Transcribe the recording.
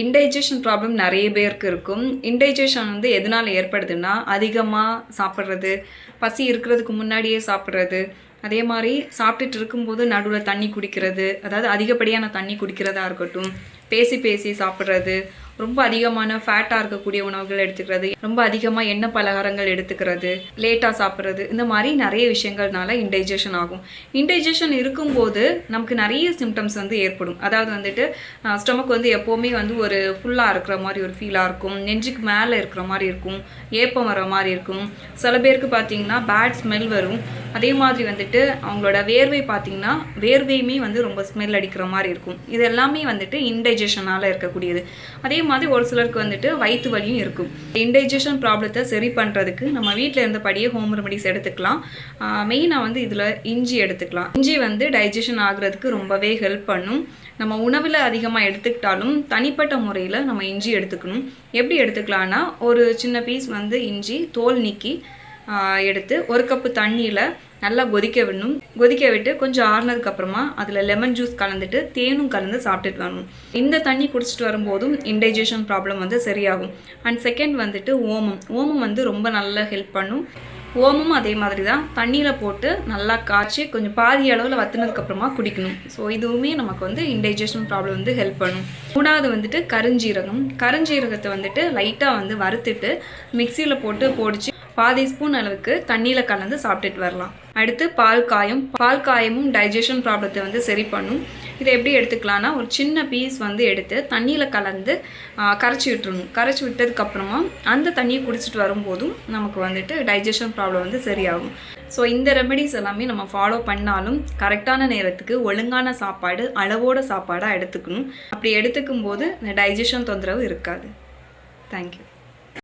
இன்டைஜஷன் problem நிறைய பேருக்கு இருக்கும். இன்டைஜஷன் வந்து எதனால் ஏற்படுதுன்னா அதிகமாக சாப்பிட்றது பசி இருக்கிறதுக்கு முன்னாடியே சாப்பிட்றது அதே மாதிரி சாப்பிட்டுட்டு இருக்கும்போது நடுவில் தண்ணி குடிக்கிறது அதாவது அதிகப்படியான தண்ணி குடிக்கிறதா இருக்கட்டும் பேசி பேசி சாப்பிட்றது ரொம்ப அதிகமான ஃபேட்டாக இருக்கக்கூடிய உணவுகள் எடுத்துக்கிறது ரொம்ப அதிகமாக எண்ணெய் பலகாரங்கள் எடுத்துக்கிறது லேட்டாக சாப்பிட்றது இந்த மாதிரி நிறைய விஷயங்கள்னால இன்டைஜஷன் ஆகும். இன்டைஜஷன் இருக்கும்போது நமக்கு நிறைய சிம்டம்ஸ் வந்து ஏற்படும். அதாவது வந்துட்டு ஸ்டொமக் வந்து எப்போவுமே வந்து ஒரு ஃபுல்லாக இருக்கிற மாதிரி ஒரு ஃபீலாக இருக்கும். நெஞ்சுக்கு மேலே இருக்கிற மாதிரி இருக்கும். ஏப்பம் வர மாதிரி இருக்கும். சில பேருக்கு பார்த்தீங்கன்னா பேட் ஸ்மெல் வரும். அதே மாதிரி வந்துட்டு அவங்களோட வேர்வை பார்த்தீங்கன்னா வேர்வையுமே வந்து ரொம்ப ஸ்மெல் அடிக்கிற மாதிரி இருக்கும். இது எல்லாமே வந்துட்டு இன்டைஜஷனால் இருக்கக்கூடியது. அதே மாதிரி ஒரு சிலருக்கு வந்துட்டு வயிற்று வலியும் இருக்கும். இன்டைஜஷன் ப்ராப்ளத்தை சரி பண்ணுறதுக்கு நம்ம வீட்டில் இருந்தபடியே ஹோம் ரெமடிஸ் எடுத்துக்கலாம். மெயினாக வந்து இதில் இஞ்சி எடுத்துக்கலாம். இஞ்சி வந்து டைஜஷன் ஆகிறதுக்கு ரொம்பவே ஹெல்ப் பண்ணும். நம்ம உணவில் அதிகமாக எடுத்துக்கிட்டாலும் தனிப்பட்ட முறையில் நம்ம இஞ்சி எடுத்துக்கணும். எப்படி எடுத்துக்கலான்னா ஒரு சின்ன பீஸ் வந்து இஞ்சி தோல் நீக்கி எடுத்து ஒரு கப்பு தண்ணியில் நல்லா கொதிக்க விடணும். கொதிக்க விட்டு கொஞ்சம் ஆறுனதுக்கப்புறமா அதில் லெமன் ஜூஸ் கலந்துட்டு தேனும் கலந்து சாப்பிட்டுட்டு வரணும். இந்த தண்ணி குடிச்சிட்டு வரும்போதும் இன்டைஜஷன் ப்ராப்ளம் வந்து சரியாகும். அண்ட் செகண்ட் வந்துட்டு ஓமம். ஓமம் வந்து ரொம்ப நல்லா ஹெல்ப் பண்ணும். ஓமமும் அதே மாதிரி தான் தண்ணியில் போட்டு நல்லா காய்ச்சி கொஞ்சம் பாதி அளவில் வத்துனதுக்கப்புறமா குடிக்கணும். ஸோ இதுவுமே நமக்கு வந்து இன்டைஜஷன் ப்ராப்ளம் வந்து ஹெல்ப் பண்ணும். மூணாவது வந்துட்டு கருஞ்சீரகம். கருஞ்சீரகத்தை வந்துட்டு லைட்டாக வந்து வறுத்துட்டு மிக்சியில் போட்டு பொடிச்சு பாதி ஸ்பூன் அளவுக்கு தண்ணியில் கலந்து சாப்பிட்டுட்டு வரலாம். அடுத்து பால் காயம். பால் காயமும் டைஜஷன் ப்ராப்ளத்தை வந்து சரி பண்ணும். இதை எப்படி எடுத்துக்கலாம்னா ஒரு சின்ன பீஸ் வந்து எடுத்து தண்ணியில் கலந்து கரைச்சி விட்டுருணும் கரைச்சி விட்டதுக்கப்புறமா அந்த தண்ணியை குடிச்சிட்டு வரும்போதும் நமக்கு வந்துட்டு டைஜஷன் ப்ராப்ளம் வந்து சரியாகும். ஸோ இந்த ரெமெடிஸ் எல்லாமே நம்ம ஃபாலோ பண்ணாலும் கரெக்டான நேரத்துக்கு ஒழுங்கான சாப்பாடு அளவோட சாப்பாடாக எடுத்துக்கணும். அப்படி எடுத்துக்கும் போது இந்த டைஜஷன் தொந்தரவு இருக்காது. தேங்க்யூ